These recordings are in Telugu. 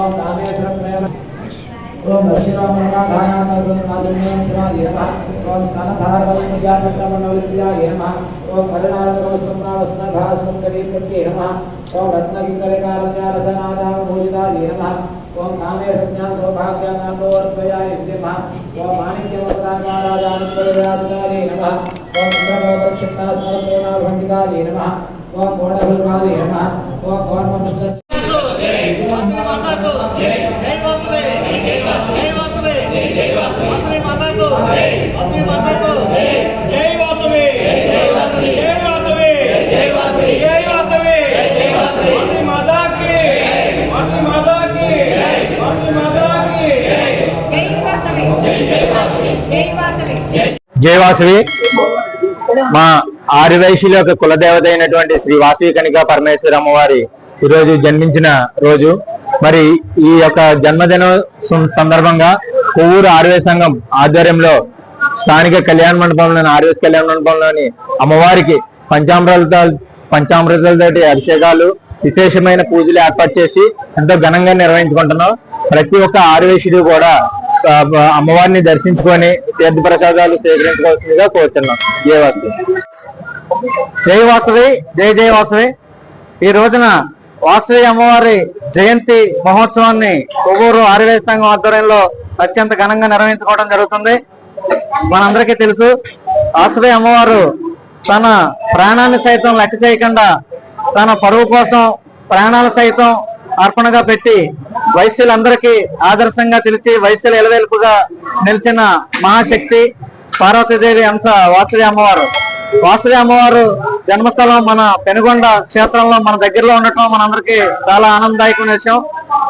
ओम कामेश्वरम प्रेम। ओम अक्षिरामना धायाता सन्नादने त्रा येमा ओम स्तनधारवल विद्यापट्टमनवल विद्या येमा ओम भरणारतरोस्तम्ना वस्त्रभास्वं करीपत्ये येमा ओम रत्नकिंकरकारण्या रसनादा भोजिता येमा ओम कामे संज्ञा सौभाग्यानामोर्पया येमा ओम माणिक्यमपदाकाराजानुपरिव्यासदाले नमः। ओम सर्वप्रक्षिप्तास्मरतोना भवन्तिकाले नमः। ओम गोणभुल्माले नमः। ओम गोर्ममिष्ट జయవాసవి మా ఆదివైశ్యుల యొక్క కులదేవత అయినటువంటి శ్రీ వాసవి కనిక పరమేశ్వర అమ్మవారి ఈరోజు జన్మించిన రోజు. మరి ఈ యొక్క జన్మదిన సందర్భంగా కొవ్వూరు ఆర్వే సంఘం ఆధ్వర్యంలో స్థానిక కళ్యాణ మండపంలోని ఆర్వేస్ కళ్యాణ మండపంలోని అమ్మవారికి పంచామృతాలతో పంచామృతాలతోటి అభిషేకాలు విశేషమైన పూజలు ఏర్పాటు చేసి ఎంతో ఘనంగా నిర్వహించుకుంటున్నాం. ప్రతి ఒక్క ఆర్వేశుడు కూడా అమ్మవారిని దర్శించుకొని తీర్థ ప్రసాదాలు స్వీకరించుకోవాల్సిందిగా కోరుతున్నాం. జయవాసు జై వాసవి జై జై వాసవి ఈ రోజున వాసవి అమ్మవారి జయంతి మహోత్సవాన్ని కొవ్వూరు ఆర్యవేశ సంఘం ఆధ్వర్యంలో అత్యంత ఘనంగా నిర్వహించుకోవడం జరుగుతుంది. మనందరికీ తెలుసు వాసవి అమ్మవారు తన ప్రాణాన్ని సైతం లెక్క చేయకుండా తన పరువు కోసం ప్రాణాలు సైతం అర్పణగా పెట్టి వైశ్యులందరికీ ఆదర్శంగా తెలిసి వైశ్యుల ఎలవేలుపుగా నిలిచిన మహాశక్తి పార్వతీదేవి అంశ వాసుడి అమ్మవారు. వాసుడి అమ్మవారు జన్మస్థలం మన పెనుగొండ క్షేత్రంలో మన దగ్గరలో ఉండటం మనందరికీ చాలా ఆనందదాయకమైన విషయం.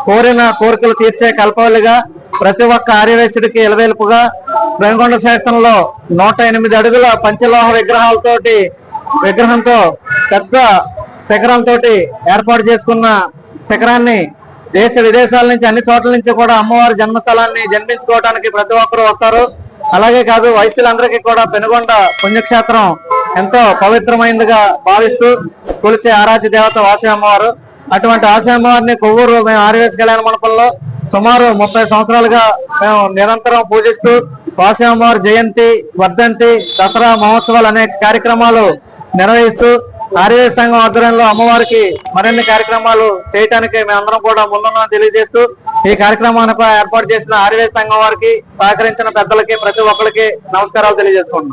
కోరిన కోరికలు తీర్చే కల్పవల్లిగా ప్రతి ఒక్క ఆర్యవేశుడికి ఇలవేలుపుగా పెనుగొండ క్షేత్రంలో నూట ఎనిమిది అడుగుల పంచలోహ విగ్రహాలతోటి విగ్రహంతో పెద్ద శిఖరంతో ఏర్పాటు చేసుకున్న శిఖరాన్ని దేశ విదేశాల నుంచి అన్ని చోట్ల నుంచి కూడా అమ్మవారి జన్మస్థలాన్ని జన్మించుకోవడానికి ప్రతి ఒక్కరూ వస్తారు. అలాగే కాదు వైశ్యులందరికీ కూడా పెనుగొండ పుణ్యక్షేత్రం ఎంతో పవిత్రమైనదిగా భావిస్తూ కొలిచే ఆరాధ్య దేవత వాసి అమ్మవారు. అటువంటి ఆశయ అమ్మవారిని కొవ్వూరు మేము ఆర్యవేశ కళ్యాణ మండపంలో సుమారు ముప్పై సంవత్సరాలుగా మేము నిరంతరం పూజిస్తూ వాసి అమ్మవారి జయంతి వర్ధంతి దసరా మహోత్సవాలు అనేక కార్యక్రమాలు నిర్వహిస్తూ ఆర్య సంఘం ఆధ్వర్యంలో అమ్మవారికి మరిన్ని కార్యక్రమాలు చేయటానికి మేమందరం కూడా ముందున్నామని తెలియజేస్తూ ఈ కార్యక్రమానికి ఏర్పాటు చేసిన ఆర్య సంఘం వారికి సహకరించిన పెద్దలకి ప్రతి ఒక్కరికి నమస్కారాలు తెలియజేసుకుంటున్నాం.